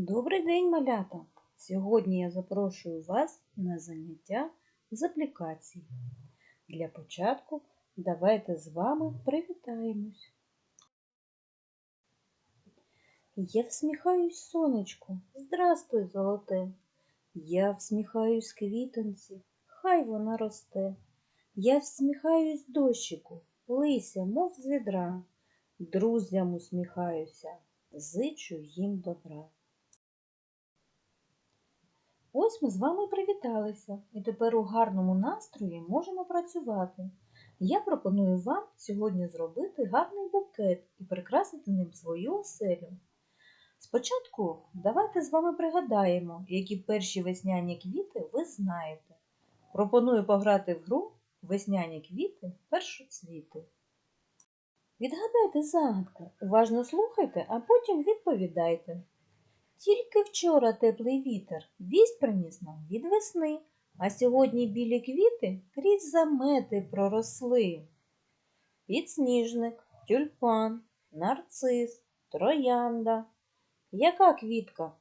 Добрий день, малята! Сьогодні я запрошую вас на заняття з аплікації. Для початку давайте з вами привітаємось. Я всміхаюсь сонечку, здрастуй, золоте. Я всміхаюсь квітонці, хай вона росте. Я всміхаюсь дощику, лися, мов з відра. Друзям усміхаюся, зичу їм добра. Ось ми з вами привіталися, і тепер у гарному настрої можемо працювати. Я пропоную вам сьогодні зробити гарний букет і прикрасити ним свою оселю. Спочатку давайте з вами пригадаємо, які перші весняні квіти ви знаєте. Пропоную пограти в гру Весняні квіти першоцвіти. Відгадайте загадку, уважно слухайте, а потім відповідайте. Тільки вчора теплий вітер вість приніс нам від весни, а сьогодні білі квіти крізь замети проросли. Підсніжник, тюльпан, нарцис, троянда. Яка квітка?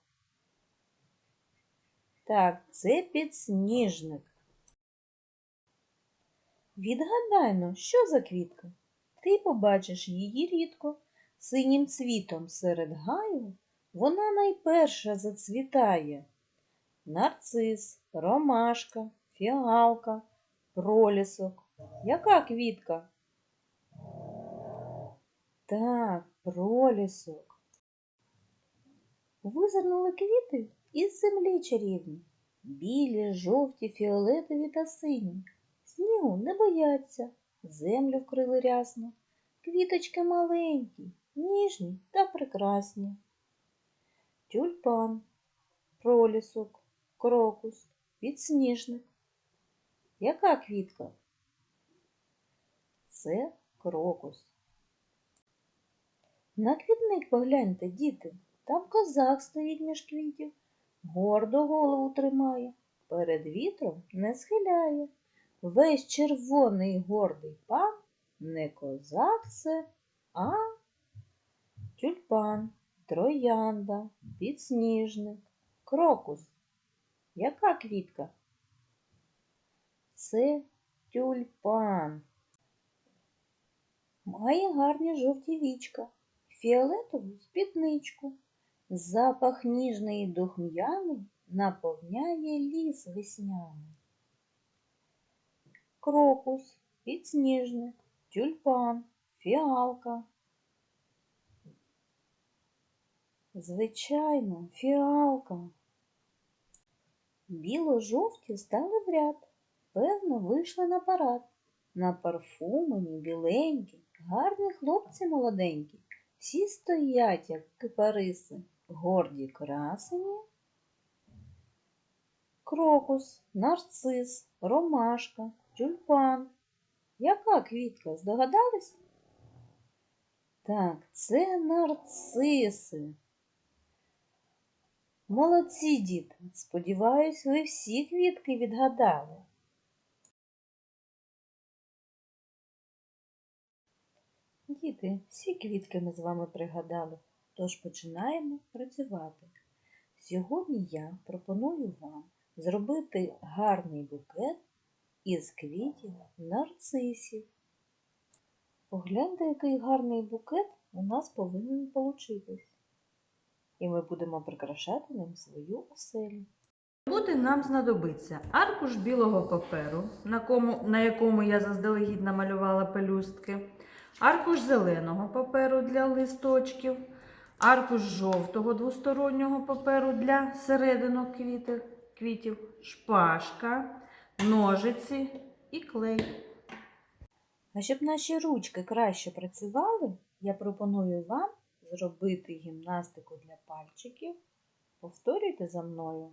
Так, це підсніжник. Відгадайно, що за квітка? Ти побачиш її рідко, синім цвітом серед гаю вона найперша зацвітає. Нарцис, ромашка, фіалка, пролісок. Яка квітка? Так, пролісок. Визирнули квіти із землі чарівні. Білі, жовті, фіолетові та сині. Снігу не бояться, землю вкрили рясно. Квіточки маленькі, ніжні та прекрасні тюльпан, пролісок, крокус, підсніжник. Яка квітка? Це крокус. На квітник погляньте, діти, там козак стоїть між квітів, гордо голову тримає, перед вітром не схиляє. Весь червоний гордий пан не козак це, а тюльпан троянда, підсніжник, крокус. Яка квітка? Це тюльпан. Має гарні жовті вічка, фіолетову спідничку. Запах ніжний духм'яний наповняє ліс весняний. Крокус, підсніжник, тюльпан, фіалка. Звичайно, фіалка. Біло-жовті стали в ряд, певно, вийшли на парад. На парфумені біленькі, гарні хлопці молоденькі. Всі стоять, як кипариси, горді красені. Крокус, нарцис, ромашка, тюльпан. Яка квітка? Здогадались? Так, це нарциси. Молодці, діти! Сподіваюсь, ви всі квітки відгадали. Діти, всі квітки ми з вами пригадали, тож починаємо працювати. Сьогодні я пропоную вам зробити гарний букет із квітів нарцисів. Погляньте, який гарний букет у нас повинен получитись і ми будемо прикрашати ним свою оселю. Буде нам знадобиться аркуш білого паперу, на, кому, на якому я заздалегідь намалювала пелюстки, аркуш зеленого паперу для листочків, аркуш жовтого двостороннього паперу для серединок квітів, шпажка, ножиці і клей. А щоб наші ручки краще працювали, я пропоную вам зробити гімнастику для пальчиків. Повторюйте за мною.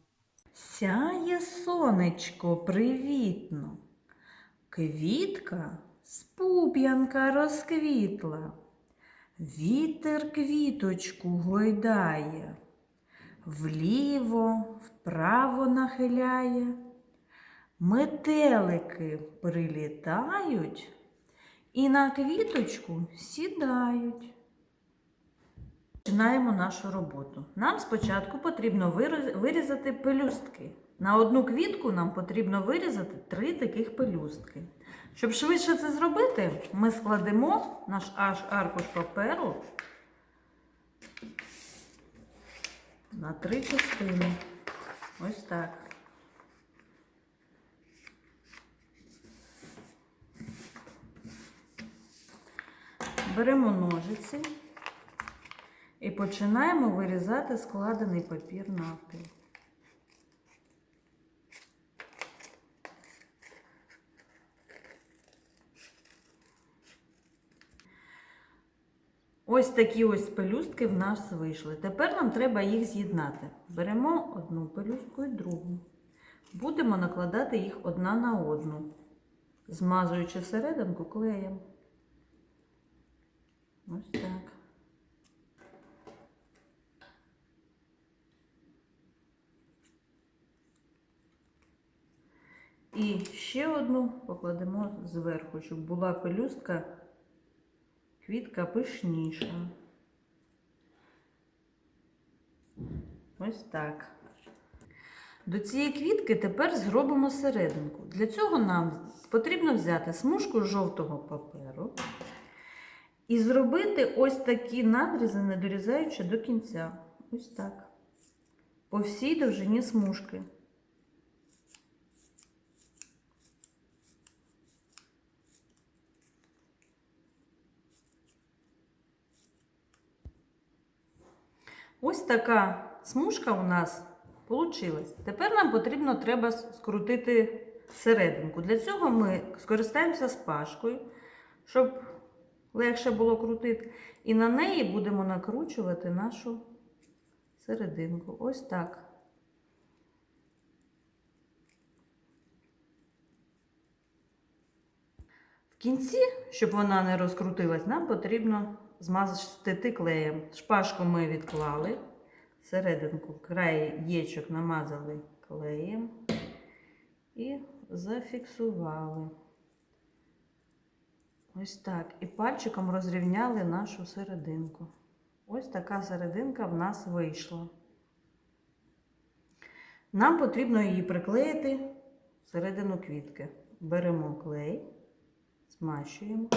Сяє сонечко привітно, квітка з пуп'янка розквітла, вітер квіточку гойдає, вліво, вправо нахиляє, метелики прилітають і на квіточку сідають. Починаємо нашу роботу. Нам спочатку потрібно вирізати пелюстки. На одну квітку нам потрібно вирізати три таких пелюстки. Щоб швидше це зробити, ми складемо наш аж аркуш паперу на три частини. Ось так. Беремо ножиці і починаємо вирізати складений папір навпіл. Ось такі ось пелюстки в нас вийшли. Тепер нам треба їх з'єднати. Беремо одну пелюстку і другу. Будемо накладати їх одна на одну, змазуючи серединку клеєм. Ось так. І ще одну покладемо зверху, щоб була пелюстка, квітка пишніша. Ось так. До цієї квітки тепер зробимо серединку. Для цього нам потрібно взяти смужку жовтого паперу і зробити ось такі надрізи, не дорізаючи до кінця. Ось так. По всій довжині смужки. Ось така смужка у нас получилась. Тепер нам потрібно треба скрутити серединку. Для цього ми скористаємося спашкою, щоб легше було крутити. І на неї будемо накручувати нашу серединку. Ось так. В кінці, щоб вона не розкрутилась, нам потрібно змастити клеєм. Шпажку ми відклали, серединку край єчок намазали клеєм і зафіксували. Ось так. І пальчиком розрівняли нашу серединку. Ось така серединка в нас вийшла. Нам потрібно її приклеїти всередину квітки. Беремо клей, змащуємо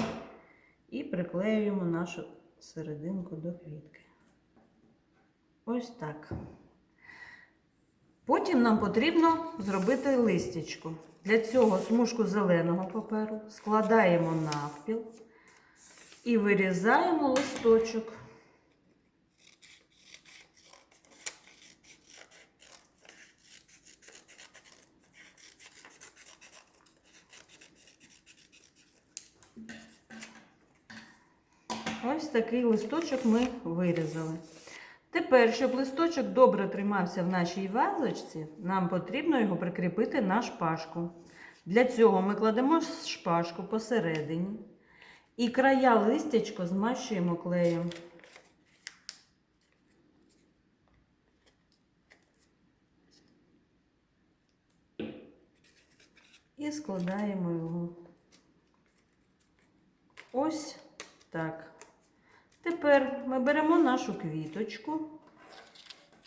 і приклеюємо нашу серединку до квітки. Ось так. Потім нам потрібно зробити листячко. Для цього смужку зеленого паперу складаємо навпіл і вирізаємо листочок. Ось такий листочок ми вирізали. Тепер, щоб листочок добре тримався в нашій вазочці, нам потрібно його прикріпити на шпажку. Для цього ми кладемо шпажку посередині і края листячко змащуємо клеєм. І складаємо його. Ось так. Тепер ми беремо нашу квіточку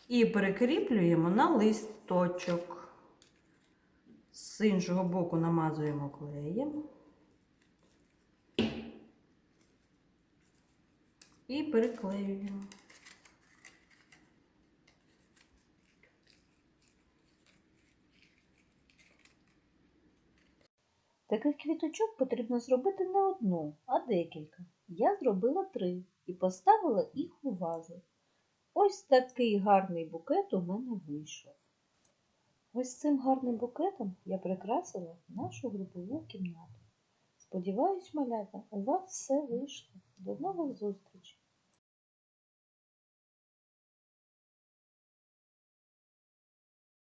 і прикріплюємо на листочок. З іншого боку намазуємо клеєм і приклеюємо. Таких квіточок потрібно зробити не одну, а декілька. Я зробила три і поставила їх у вазу. Ось такий гарний букет у мене вийшов. Ось цим гарним букетом я прикрасила нашу групову кімнату. Сподіваюсь, малята, у вас все вийшло. До нових зустрічей!